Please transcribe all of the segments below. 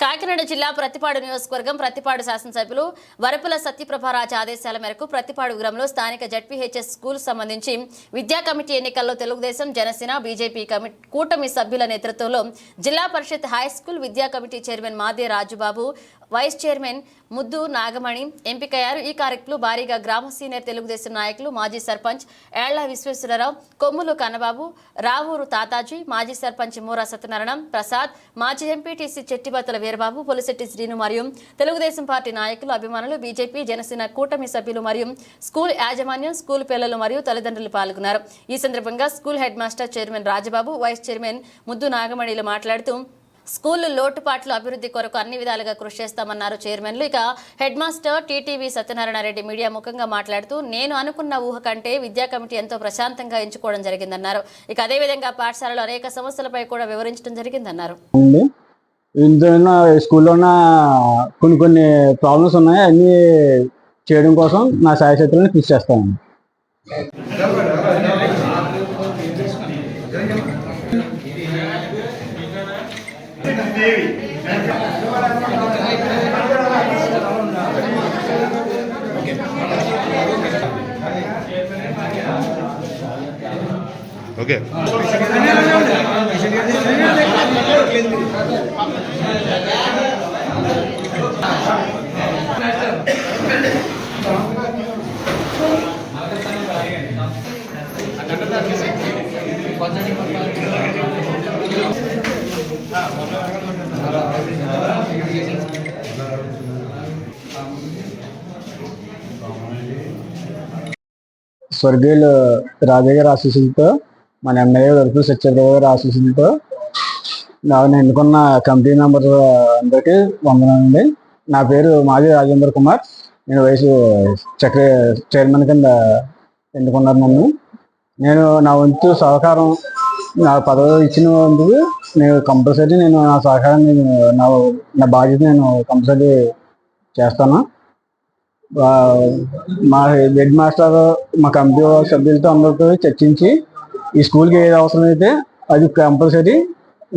కాకినాడ జిల్లా ప్రతిపాడు నియోజకవర్గం ప్రతిపాడు శాసనసభ్యులు వరపుల సత్యప్రభారాజ్ ఆదేశాల మేరకు ప్రతిపాడు గ్రామంలో స్థానిక జడ్పీహెచ్ఎస్ స్కూల్ సంబంధించి విద్యా కమిటీ ఎన్నికల్లో తెలుగుదేశం జనసేన బీజేపీ కమి కూటమి సభ్యుల నేతృత్వంలో జిల్లా పరిషత్ హై స్కూల్ విద్యా committee chairman Made Rajubabu vice chairman ముద్దు నాగమణి ఎంపికయ్యారు. ఈ కార్యక్రమంలో భారీగా గ్రామ సీనియర్ తెలుగుదేశం నాయకులు మాజీ సర్పంచ్ ఏళ్ళ విశ్వేశ్వరరావు కొమ్ములు కన్నబాబు రావూరు తాతాజీ మాజీ సర్పంచ్ మూరా సత్యనారాయణ ప్రసాద్ మాజీ ఎంపీటీసీ చెట్టిబత్తల వీరబాబు పులిశెట్టి శ్రీను మరియు తెలుగుదేశం పార్టీ నాయకులు అభిమానులు బీజేపీ జనసేన కూటమి సభ్యులు మరియు స్కూల్ యాజమాన్యం స్కూల్ పిల్లలు మరియు తల్లిదండ్రులు పాల్గొన్నారు. ఈ సందర్భంగా school head master chairman Rajababu vice chairman Muddu నాగమణిలు మాట్లాడుతూ స్కూల్ లోటుపాట్లు అభివృద్ధి కొరకు అన్ని విధాలుగా కృషి చేస్తామన్నారు చైర్మన్లు. ఇక head master TTV Satyanarayana Reddy media ముఖంగా మాట్లాడుతూ నేను అనుకున్న ఊహ కంటే విద్యా కమిటీ ఎంతో ప్రశాంతంగా ఎంచుకోవడం జరిగిందన్నారు. ఇక అదేవిధంగా పాఠశాలలో అనేక సమస్యలపై కూడా వివరించడం జరిగిందన్నారు. స్కూల్లో ఉన్న కొన్ని కొన్ని ప్రాబ్లమ్స్ ఉన్నాయి. అన్ని చేయడం కోసం నా సాయశక్తులను కృషి చేస్తాను. ఓకే స్వర్గీయులు రాజయ్య గారి ఆశీస్సులతో మన ఎమ్మెల్యే వరకు సత్యప్రభు గారి ఆశీస్సులతో నేను ఎన్నుకున్న కమిటీ మెంబర్ అందరికీ వందనండి నా పేరు మాజీ రాజేంద్ర కుమార్. నేను వయసు చక్ర చైర్మన్ కింద ఎన్నుకున్నారు నన్ను. నేను నా వంతు సహకారం నా పదవి ఇచ్చినందుకు నేను కంపల్సరీ నేను నా సహకారం నేను నా నా బాధ్యత నేను కంపల్సరీ చేస్తాను. మా హెడ్ మాస్టర్ మా కమిటీ సభ్యులతో అందరితో చర్చించి ఈ స్కూల్కి ఏది అవసరమైతే అది కంపల్సరీ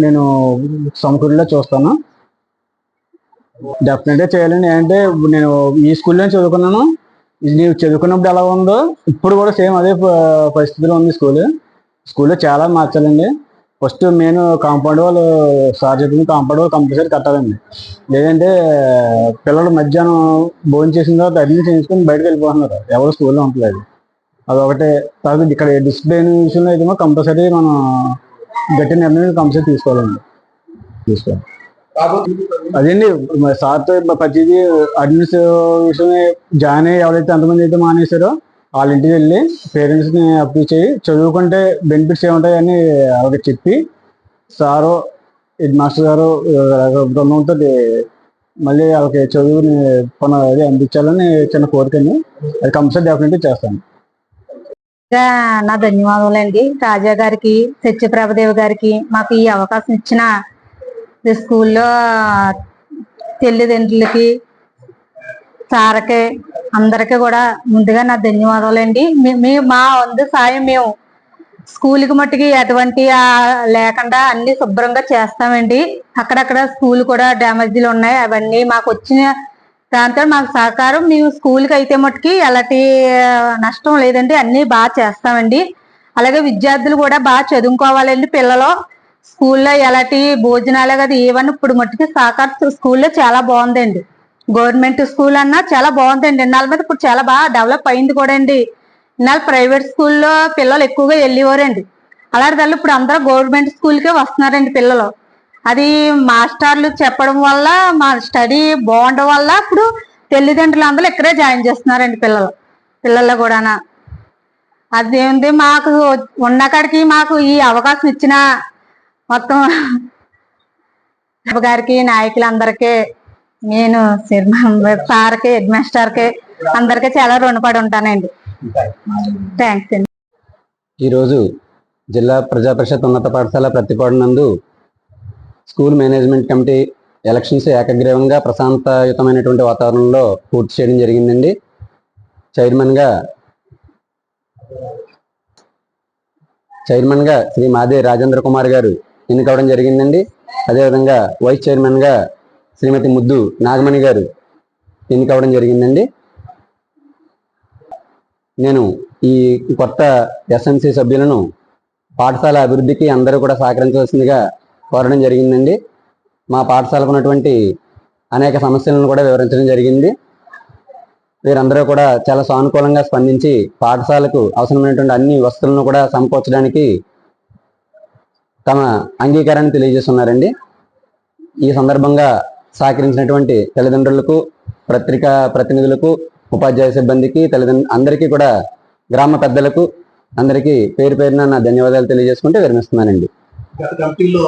నేను సమకూరులో చూస్తాను. డెఫినెట్గా చేయాలండి ఏంటంటే నేను ఈ స్కూల్లో చదువుకున్నాను. నేను చదువుకున్నప్పుడు ఎలా ఉందో ఇప్పుడు కూడా సేమ్ అదే పరిస్థితిలో ఉంది స్కూల్. స్కూల్లో చాలా మార్చాలండి. ఫస్ట్ మెయిన్ కాంపౌండ్ వాళ్ళు సార్ చెప్పిన కాంపౌండ్ వాళ్ళు కంపల్సరీ కట్టాలండి. లేదంటే పిల్లలు మధ్యాహ్నం భోజనం చేసిన తర్వాత అడ్మిషన్ చేయించుకొని బయటకు వెళ్ళిపోతున్నారు. ఎవరు స్కూల్లో ఉంటలేదు అదొకటే. తర్వాత ఇక్కడ డిసిప్లిన్ విషయంలో అయితే కంపల్సరీ మనం గట్టి నిర్ణయం కంపల్సరీ తీసుకోవాలండి. తీసుకోవాలి. అదేండి మరి సార్తో ప్రతిదీ అడ్మిన్స్ విషయమే జాయిన్ అయ్యి ఎవరైతే ఎంతమంది అయితే మానేశారో వాళ్ళ ఇంటికి వెళ్ళి పేరెంట్స్ని అప్లై చేయి. చదువుకుంటే బెనిఫిట్స్ ఏముంటాయని వాళ్ళకి చెప్పి సారు హెడ్ మాస్టర్ గారు బృందంతో మళ్ళీ వాళ్ళకి చదువుని కొన అది అందించాలని చిన్న కోరికని అది కంపల్సరీ డెఫినెట్గా చేస్తాను. నా ధన్యవాదాలండి రాజా గారికి సత్యప్రభదేవి గారికి మాకు ఈ అవకాశం ఇచ్చిన స్కూల్లో తల్లిదండ్రులకి సారకి అందరికీ కూడా ముందుగా నా ధన్యవాదాలండి మీ- మా వంతు సాయం మేము స్కూల్కి మట్టుకి ఎటువంటి లేకుండా అన్ని శుభ్రంగా చేస్తామండి. అక్కడక్కడ స్కూల్ కూడా డ్యామేజ్లు ఉన్నాయి. అవన్నీ మాకు వచ్చిన దాంతో మాకు సహకారం. మేము స్కూల్కి అయితే మటుకి ఎలాంటి నష్టం లేదండి. అన్నీ బాగా చేస్తామండి. అలాగే విద్యార్థులు కూడా బాగా చదువుకోవాలండి పిల్లలు. స్కూల్లో ఎలాంటి భోజనాలు కదా ఏవన్నీ ఇప్పుడు మట్టుకి సహకారం స్కూల్లో చాలా బాగుందండి. గవర్నమెంట్ స్కూల్ అన్నా చాలా బాగుందండి. ఇన్నాళ్ళ మీద ఇప్పుడు చాలా బాగా డెవలప్ అయింది కూడా అండి. ఇన్నాళ్ళు ప్రైవేట్ స్కూల్లో పిల్లలు ఎక్కువగా వెళ్ళేవారండి. అలాంటి వాళ్ళు ఇప్పుడు అందరూ గవర్నమెంట్ స్కూల్కే వస్తున్నారండి పిల్లలు. అది మాస్టర్లు చెప్పడం వల్ల మా స్టడీ బాగుండడం వల్ల ఇప్పుడు తల్లిదండ్రులు అందరూ ఇక్కడే జాయిన్ చేస్తున్నారండి పిల్లలు. పిల్లలు కూడా అదేంది మాకు ఉన్న కాడికి మాకు ఈ అవకాశం ఇచ్చిన మొత్తం గారికి నాయకులందరికీ నేను సార్కి హెడ్ మాస్టర్కి అందరికీ చాలా రుణపడి ఉంటానండి. థ్యాంక్స్ అండి. ఈరోజు జిల్లా ప్రజా పరిషత్ ఉన్నత పాఠశాల ప్రతిపాడు నందు స్కూల్ మేనేజ్మెంట్ కమిటీ ఎలక్షన్స్ ఏకగ్రీవంగా ప్రశాంతయుతమైనటువంటి వాతావరణంలో పూర్తి చేయడం జరిగిందండి. చైర్మన్గా చైర్మన్గా శ్రీ మాదే రాజేంద్ర కుమార్ గారు ఎన్నికవడం జరిగిందండి. అదేవిధంగా వైస్ చైర్మన్గా శ్రీమతి ముద్దు నాగమణి గారు ఎన్నికవడం జరిగిందండి. నేను ఈ కొత్త ఎస్ఎంసీ సభ్యులను పాఠశాల అభివృద్ధికి అందరూ కూడా సహకరించవలసిందిగా కోరడం జరిగిందండి. మా పాఠశాలకు ఉన్నటువంటి అనేక సమస్యలను కూడా వివరించడం జరిగింది. వీరందరూ కూడా చాలా సానుకూలంగా స్పందించి పాఠశాలకు అవసరమైనటువంటి అన్ని వస్తువులను కూడా సమకూర్చడానికి తమ అంగీకారాన్ని తెలియజేస్తున్నారండి. ఈ సందర్భంగా సహకరించినటువంటి తల్లిదండ్రులకు పత్రికా ప్రతినిధులకు ఉపాధ్యాయ సిబ్బందికి తల్లిదండ్రులు అందరికీ కూడా గ్రామ పెద్దలకు అందరికీ పేరు పేరున నా ధన్యవాదాలు తెలియజేసుకుంటే విరమిస్తున్నానండి. గత కమిటీలో